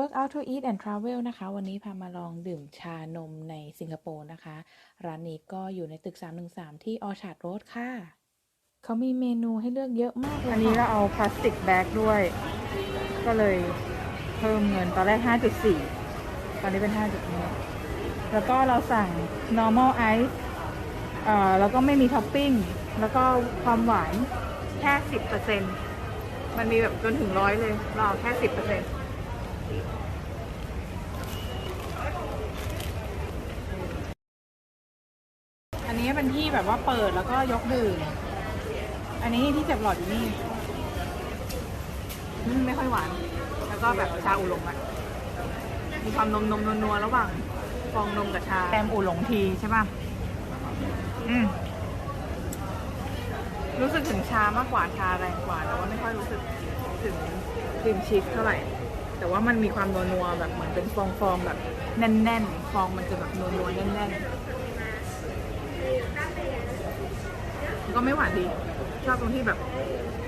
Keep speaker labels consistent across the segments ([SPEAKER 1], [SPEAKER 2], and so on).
[SPEAKER 1] Work Out to Eat and Travel นะคะ วันนี้พามาลองดื่มชานมในสิงคโปร์นะคะ ร้านนี้ก็อยู่ในตึก 313 ที่ Orchard Road ค่ะ เขามีเมนูให้เลือกเยอะมากเลย
[SPEAKER 2] อันนี้เราเอาพลาสติกแบ็กด้วย ก็เลยเพิ่มเงินตอนแรก 5.4 ตอนนี้เป็น 5.5 แล้วก็เราสั่ง normal ice เอ่อแล้วก็ไม่มีท็อปปิ้ง แล้วก็ความหวานแค่ 10%มันมีแบบจนถึงร้อยเลย เราเอาแค่ 10% อันนี้เป็นที่แบบว่าเปิดแล้วก็ยกดื่ม อันนี้ที่เจ็บหลอดอยู่นี่อืมไม่ค่อยหวาน แล้วก็แบบชาอูหลงอะมีความนมนมนัวๆระหว่างฟองนมกับชาแกมอูหลงทีใช่ป่ะ อืม รู้สึกถึงชามากกว่าชาแรงกว่าแต่ว่าไม่ค่อยรู้สึกถึงครีมชีสเท่าไหร่ แต่ว่ามันมีความนัวๆแบบเหมือนเป็นฟองๆแบบแน่นๆ ฟองมันจะแบบนัวๆแน่นๆมันก็ไม่หวานดี ชอบตรงที่แบบ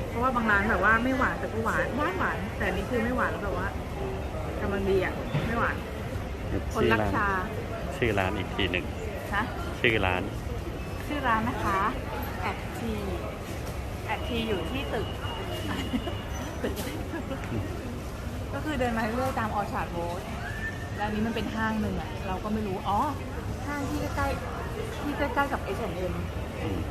[SPEAKER 2] เพราะว่าบางร้านแบบว่าไม่หวานแต่ก็หวานหวานหวานแต่อันนี่คือไม่หวานแล้วแบบว่ากำลังดีอะไม่หวาน คนรักชา
[SPEAKER 3] ชื่อร้านอีกทีหนึ่ง
[SPEAKER 2] นะ
[SPEAKER 3] ชื่อร้าน
[SPEAKER 2] ชื่อร้านนะคะแอดทีแอดทีอยู่ที่ตึกตึ ก็คือเดินมาเรื่อยๆตามออชาร์ดโรดแล้วอันนี้มันเป็นห้างหนึ่งอะเราก็ไม่รู้ อ๋อ ห้างที่ใกล้ๆที่ใกล้ๆกับ H&M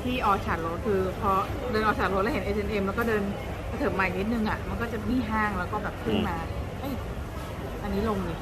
[SPEAKER 2] ที่ออชาร์ดโรดคือพอเดินออชาร์ดโรดแล้วเห็น H&M แล้วก็เดินกระเถิบมาอีกนิดนึงอะมันก็จะมีห้างแล้วก็แบบขึ้นมาเอ้ยอันนี้ลงดิ